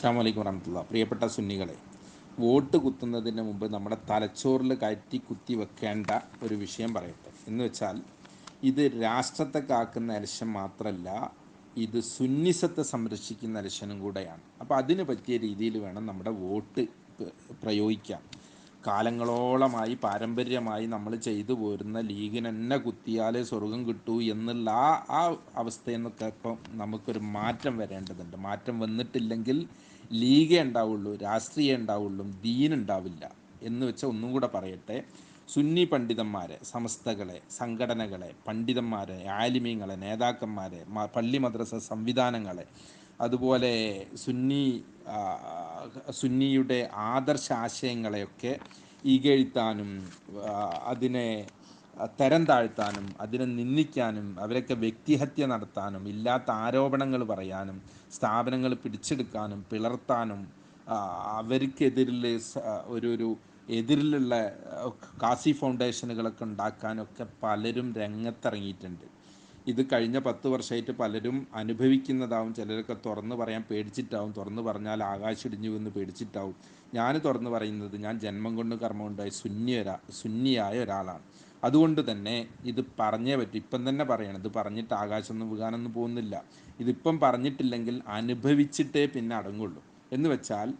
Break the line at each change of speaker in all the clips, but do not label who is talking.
അസ്സാം വലൈക്കും വറഹമത്തുള്ള പ്രിയപ്പെട്ട സുന്നികളെ വോട്ട് കുത്തുന്നതിന് മുമ്പ് നമ്മുടെ തലച്ചോറിൽ കയറ്റി കുത്തി വെക്കേണ്ട ഒരു വിഷയം പറയട്ടെ. എന്ന് വെച്ചാൽ ഇത് രാഷ്ട്രത്തെ കാക്കുന്ന ഇലക്ഷൻ മാത്രമല്ല ഇത് സുന്നിസത്തെ സംരക്ഷിക്കുന്ന ഇലക്ഷനും കൂടെയാണ്. അപ്പോൾ അതിന് പറ്റിയ രീതിയിൽ വേണം നമ്മുടെ വോട്ട് പ്രയോഗിക്കാൻ. കാലങ്ങളോളമായി പാരമ്പര്യമായി നമ്മൾ ചെയ്തു പോരുന്ന ലീഗിന് എന്നെ കുത്തിയാലേ സ്വർഗം കിട്ടൂ എന്നുള്ള ആ ആ അവസ്ഥയിൽ നിന്നൊക്കെ ഇപ്പം നമുക്കൊരു മാറ്റം വരേണ്ടതുണ്ട്. മാറ്റം വന്നിട്ടില്ലെങ്കിൽ ലീഗേ ഉണ്ടാവുള്ളൂ രാഷ്ട്രീയം ഉണ്ടാവുള്ളൂ ദീൻ ഉണ്ടാവില്ല എന്ന് വെച്ചാൽ ഒന്നും കൂടെ പറയട്ടെ. സുന്നി പണ്ഡിതന്മാരെ സമസ്തകളെ സംഘടനകളെ പണ്ഡിതന്മാരെ ആലിമീങ്ങളെ നേതാക്കന്മാരെ പള്ളി മദ്രസ സംവിധാനങ്ങളെ അതുപോലെ സുന്നി സുന്നിയുടെ ആദർശ ആശയങ്ങളെയൊക്കെ ഇകഴ്ത്താനും അതിനെ തരം താഴ്ത്താനും അതിനെ നിന്ദിക്കാനും അവരൊക്കെ വ്യക്തിഹത്യ നടത്താനും ഇല്ലാത്ത ആരോപണങ്ങൾ പറയാനും സ്ഥാപനങ്ങൾ പിടിച്ചെടുക്കാനും പിളർത്താനും അവർക്കെതിരിൽ ഒരു ഒരു എതിരിലുള്ള കാസി ഫൗണ്ടേഷനുകളൊക്കെ ഉണ്ടാക്കാനൊക്കെ പലരും രംഗത്തിറങ്ങിയിട്ടുണ്ട്. ഇത് കഴിഞ്ഞ പത്ത് വർഷമായിട്ട് പലരും അനുഭവിക്കുന്നതാവും ചിലരൊക്കെ തുറന്നു പറയാൻ പേടിച്ചിട്ടാവും തുറന്നു പറഞ്ഞാൽ ആകാശം ഇടിഞ്ഞു എന്ന് പേടിച്ചിട്ടാവും. ഞാൻ തുറന്നു പറയുന്നത് ഞാൻ ജന്മം കൊണ്ട് കർമ്മം കർമ്മമുണ്ടായി ശൂന്യരാ ശൂന്യായ ഒരാളാണ്. അതുകൊണ്ട് തന്നെ ഇത് പറഞ്ഞേ പറ്റും. ഇപ്പം തന്നെ പറയണം ഇത് പറഞ്ഞിട്ട് ആകാശമൊന്നും വീകാനൊന്നും പോകുന്നില്ല. ഇതിപ്പം പറഞ്ഞിട്ടില്ലെങ്കിൽ അനുഭവിച്ചിട്ടേ പിന്നെ അടങ്ങുള്ളൂ. എന്ന് വെച്ചാൽ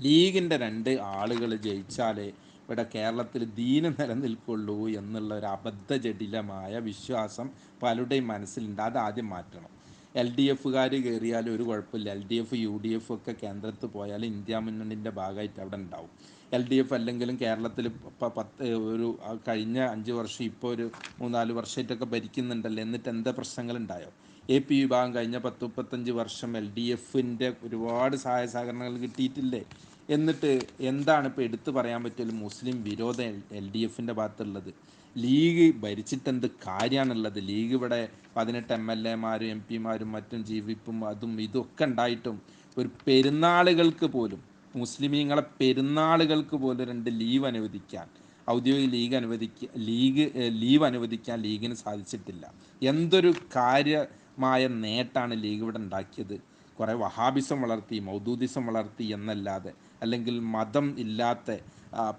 ലീഗിന്റെ രണ്ട് ആളുകൾ ജയിച്ചാലേ ഇവിടെ കേരളത്തിൽ ദീന നിലനിൽക്കുള്ളൂ എന്നുള്ള ഒരു അബദ്ധജടിലമായ വിശ്വാസം പലരുടെയും മനസ്സിലുണ്ട്. അത് ആദ്യം മാറ്റണം. എൽ ഡി എഫുകാർ കയറിയാലും ഒരു കുഴപ്പമില്ല. L D F U D F ഒക്കെ കേന്ദ്രത്തിൽ പോയാൽ ഇന്ത്യ മുന്നണിന്റെ ഭാഗമായിട്ട് അവിടെ ഉണ്ടാവും. എൽ ഡി എഫ് അല്ലെങ്കിലും കേരളത്തിൽ ഇപ്പോൾ പത്ത് ഒരു കഴിഞ്ഞ അഞ്ച് വർഷം ഇപ്പോൾ ഒരു മൂന്നാൽ വർഷമായിട്ടൊക്കെ ഭരിക്കുന്നുണ്ടല്ലോ. എന്നിട്ട് എന്താ പ്രശ്നങ്ങളുണ്ടായോ? എ പി വിഭാഗം കഴിഞ്ഞ പത്ത് മുപ്പത്തഞ്ച് വർഷം എൽ ഡി എഫിന്റെ ഒരുപാട് സഹായ സഹകരണങ്ങൾ കിട്ടിയിട്ടില്ലേ? എന്നിട്ട് എന്താണ് ഇപ്പോൾ എടുത്തു പറയാൻ പറ്റിയ മുസ്ലിം വിരോധം എൽ ഡി എഫിന്റെ ഭാഗത്തുള്ളത്? ലീഗ് ഭരിച്ചിട്ടെന്ത് കാര്യമാണുള്ളത് ലീഗ് ഇവിടെ പതിനെട്ട് എം എൽ എമാരും എം പിമാരും മറ്റും ജീവിപ്പും അതും ഇതൊക്കെ ഉണ്ടായിട്ടും ഒരു പെരുന്നാളുകൾക്ക് പോലും മുസ്ലിമീങ്ങളെ പെരുന്നാളുകൾക്ക് പോലും രണ്ട് ലീവ് അനുവദിക്കാൻ ഔദ്യോഗിക ലീഗ് അനുവദിക്കുക ലീഗ് ലീവ് അനുവദിക്കാൻ ലീഗിന് സാധിച്ചിട്ടില്ല. എന്തൊരു കാര്യമായ നേട്ടാണ് ലീഗ് ഇവിടെ ഉണ്ടാക്കിയത്? കുറേ വഹാബിസം വളർത്തി മൗദൂദിസം വളർത്തി എന്നല്ലാതെ അല്ലെങ്കിൽ മതം ഇല്ലാത്ത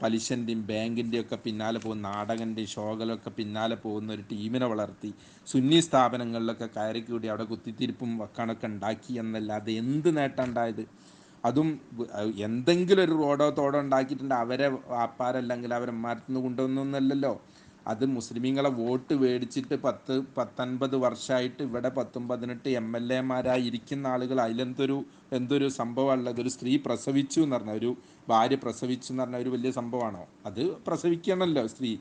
പലിശന്റെയും ബാങ്കിന്റെയും ഒക്കെ പിന്നാലെ പോകുന്ന നാടകന്റെയും ഷോകളൊക്കെ പിന്നാലെ പോകുന്ന ഒരു ടീമിനെ വളർത്തി സുന്നി സ്ഥാപനങ്ങളിലൊക്കെ കയറി കൂടി അവിടെ കുത്തിത്തിരിപ്പും വക്കാണൊക്കെ ഉണ്ടാക്കി എന്നല്ലാതെ എന്ത് നേട്ടം ഉണ്ടായത്? അതും എന്തെങ്കിലും ഒരു റോഡോ തോടോ ഉണ്ടാക്കിയിട്ടുണ്ട് അവരെ വാപ്പാരല്ലെങ്കിൽ അവരെ നിന്ന് കൊണ്ടുവന്നൊന്നല്ലല്ലോ. അത് മുസ്ലിമീങ്ങളെ വോട്ട് മേടിച്ചിട്ട് പത്ത് പത്തൊൻപത് വർഷമായിട്ട് ഇവിടെ പത്തും പതിനെട്ട് എം എൽ എമാരായി ഇരിക്കുന്ന ആളുകൾ അതിലെന്തൊരു എന്തൊരു സംഭവമല്ല ഒരു സ്ത്രീ പ്രസവിച്ചു എന്ന് പറഞ്ഞ ഒരു ഭാര്യ പ്രസവിച്ചു എന്ന് പറഞ്ഞ ഒരു വലിയ സംഭവമാണോ? അത് പ്രസവിക്കണമല്ലോ സ്ത്രീ.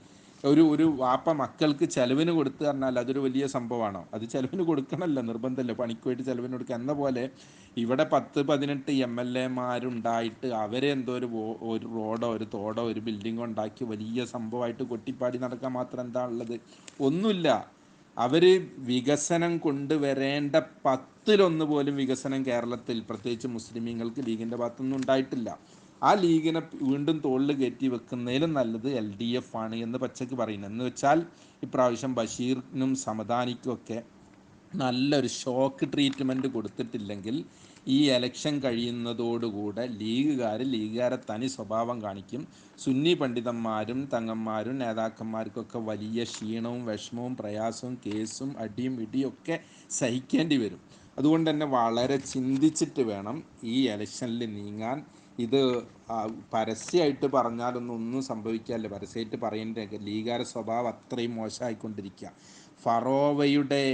ഒരു ഒരു വാപ്പ മക്കൾക്ക് ചെലവിന് കൊടുത്തു പറഞ്ഞാൽ അതൊരു വലിയ സംഭവമാണോ? അത് ചെലവിന് കൊടുക്കണമല്ലോ നിർബന്ധമല്ല. പണിക്ക് പോയിട്ട് ചെലവിന് കൊടുക്കുക. എന്ന പോലെ ഇവിടെ പത്ത് പതിനെട്ട് എം എൽ എമാരുണ്ടായിട്ട് അവരെ എന്തോ ഒരു ഒരു റോഡോ ഒരു തോടോ ഒരു ബിൽഡിങ്ങോ ഉണ്ടാക്കി വലിയ സംഭവമായിട്ട് കൊട്ടിപ്പാടി നടക്കാൻ മാത്രം എന്താ ഉള്ളത്? ഒന്നുമില്ല. അവർ വികസനം കൊണ്ടുവരേണ്ട പത്തിലൊന്ന് പോലും വികസനം കേരളത്തിൽ പ്രത്യേകിച്ച് മുസ്ലിമീങ്ങൾക്ക് ലീഗിന്റെ ഭാഗത്തൊന്നും ഉണ്ടായിട്ടില്ല. ആ ലീഗിനെ വീണ്ടും തോളിൽ കയറ്റി വെക്കുന്നതിലും നല്ലത് എൽ ഡി എഫ് ആണ് എന്ന് പച്ചക്ക് പറയുന്നത് എന്ന് വെച്ചാൽ ഇപ്രാവശ്യം ബഷീറിനും സമദാനിക്കും ഒക്കെ നല്ലൊരു ഷോക്ക് ട്രീറ്റ്മെന്റ് കൊടുത്തിട്ടില്ലെങ്കിൽ ഈ എലക്ഷൻ കഴിയുന്നതോടുകൂടെ ലീഗുകാർ ലീഗുകാരെ തനി സ്വഭാവം കാണിക്കും. സുന്നി പണ്ഡിതന്മാരും തങ്ങന്മാരും നേതാക്കന്മാർക്കൊക്കെ വലിയ ക്ഷീണവും വിഷമവും പ്രയാസവും കേസും അടിയും ഇടിയും ഒക്കെ സഹിക്കേണ്ടി വരും. അതുകൊണ്ട് തന്നെ വളരെ ചിന്തിച്ചിട്ട് വേണം ഈ എലക്ഷനിൽ നീങ്ങാൻ. ഇത് പരസ്യമായിട്ട് പറഞ്ഞാലൊന്നും ഒന്നും സംഭവിക്കാല്ല പരസ്യമായിട്ട് പറയേണ്ട ലീഗാര സ്വഭാവം അത്രയും മോശമായിക്കൊണ്ടിരിക്കുക ഫറോവയുടെ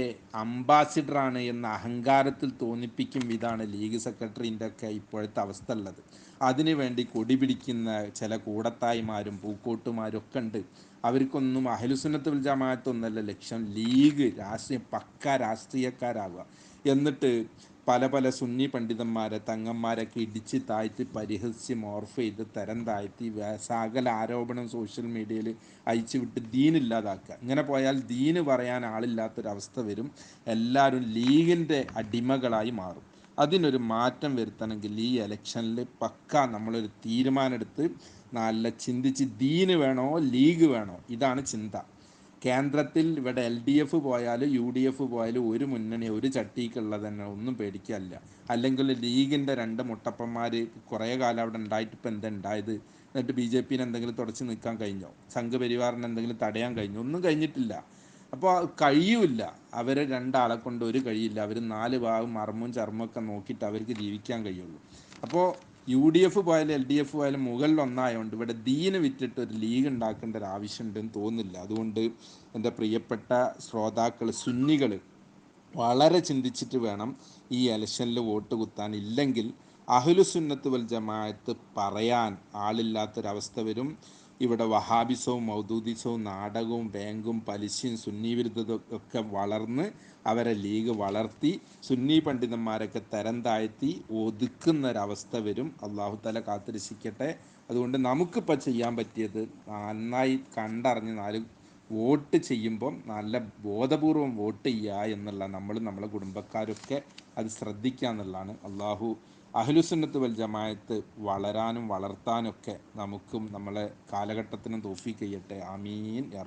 അംബാസിഡറാണ് എന്ന അഹങ്കാരത്തിൽ തോന്നിപ്പിക്കും ഇതാണ് ലീഗ് സെക്രട്ടറിന്റെ ഒക്കെ ഇപ്പോഴത്തെ അവസ്ഥ ഉള്ളത് അതിനു വേണ്ടി കൊടി പിടിക്കുന്ന ചില കൂടത്തായിമാരും പൂക്കോട്ടുമാരും ഒക്കെ ഉണ്ട്. അവർക്കൊന്നും ജമാഅത്ത് ജമാഅത്തൊന്നല്ല ലക്ഷ്യം. ലീഗ് രാഷ്ട്രീയ പക്ക രാഷ്ട്രീയക്കാരാവുക. എന്നിട്ട് പല പല സുന്നി പണ്ഡിതന്മാരെ തങ്ങന്മാരൊക്കെ ഇടിച്ച് താഴ്ത്തി പരിഹസിച്ച് മോർഫ് ചെയ്ത് തരം താഴ്ത്തി സകല ആരോപണം സോഷ്യൽ മീഡിയയിൽ അയച്ചു വിട്ട് ദീനില്ലാതാക്കുക ഇങ്ങനെ പോയാൽ ദീന് പറയാൻ ആളില്ലാത്തൊരവസ്ഥ വരും. എല്ലാവരും ലീഗിന്റെ അടിമകളായി മാറും. അതിനൊരു മാറ്റം വരുത്തണമെങ്കിൽ ഈ ഇലക്ഷനിൽ പക്ക നമ്മളൊരു തീരുമാനമെടുത്ത് നല്ല ചിന്തിച്ച് ദീന് വേണോ ലീഗ് വേണോ? ഇതാണ് ചിന്ത. കേന്ദ്രത്തിൽ ഇവിടെ എൽ ഡി എഫ് പോയാലും യു ഡി എഫ് പോയാലും ഒരു മുന്നണി ഒരു ചട്ടിക്കുള്ളത് തന്നെ ഒന്നും പേടിക്കല്ല. അല്ലെങ്കിൽ ലീഗിന്റെ രണ്ട് മുട്ടപ്പന്മാർ കുറേ കാലം അവിടെ ഉണ്ടായിട്ട് ഇപ്പം എന്താ ഉണ്ടായത്? എന്നിട്ട് ബി ജെ പിന് എന്തെങ്കിലും തുടച്ച് നിൽക്കാൻ കഴിഞ്ഞോ? സംഘപരിവാറിന് എന്തെങ്കിലും തടയാൻ കഴിഞ്ഞോ? ഒന്നും കഴിഞ്ഞിട്ടില്ല. അപ്പോൾ കഴിയൂല അവരെ രണ്ടാളെ കൊണ്ട് ഒരു കഴിയില്ല. അവർ നാല് ഭാഗം മർമ്മും ചർമ്മൊക്കെ നോക്കിയിട്ട് അവർക്ക് ജീവിക്കാൻ കഴിയുള്ളൂ. അപ്പോൾ യു ഡി എഫ് പോയാലും എൽ ഡി എഫ് പോയാലും മുകളിൽ ഒന്നായതുകൊണ്ട് ഇവിടെ ദീന് വിറ്റിട്ട് ഒരു ലീഗ് ഉണ്ടാക്കേണ്ട ഒരു ആവശ്യമുണ്ടെന്ന് തോന്നുന്നില്ല. അതുകൊണ്ട് എന്റെ പ്രിയപ്പെട്ട ശ്രോതാക്കൾ സുന്നികൾ വളരെ ചിന്തിച്ചിട്ട് വേണം ഈ ഇലക്ഷനിൽ വോട്ട് കുത്താൻ. ഇല്ലെങ്കിൽ അഹ്ലുസുന്നത്ത് വൽ ജമാഅത്ത് പറയാൻ ആളില്ലാത്തൊരവസ്ഥ വരും. ഇവിടെ വഹാബിസവും മൗദൂദിസവും നാടകവും ബാങ്കും പലിശയും സുന്നി വിരുദ്ധതും ഒക്കെ വളർന്ന് അവരെ ലീഗ് വളർത്തി സുന്നി പണ്ഡിതന്മാരൊക്കെ തരം താഴ്ത്തി ഒതുക്കുന്നൊരവസ്ഥ വരും. അള്ളാഹു തല കാത്തിരക്ഷിക്കട്ടെ. അതുകൊണ്ട് നമുക്കിപ്പോൾ ചെയ്യാൻ പറ്റിയത് നന്നായി കണ്ടറിഞ്ഞ് നാല് വോട്ട് ചെയ്യുമ്പം നല്ല ബോധപൂർവം വോട്ട് ചെയ്യുക എന്നുള്ള നമ്മൾ നമ്മളെ കുടുംബക്കാരൊക്കെ അത് ശ്രദ്ധിക്കുക എന്നുള്ളതാണ്. അള്ളാഹു അഹ്ലുസുന്നത്ത് വൽ ജമായത്ത് വളരാനും വളർത്താനൊക്കെ നമുക്കും നമ്മളെ കാലഘട്ടത്തിനും തോഫീക്ക് ചെയ്യട്ടെ. അമീൻ യാ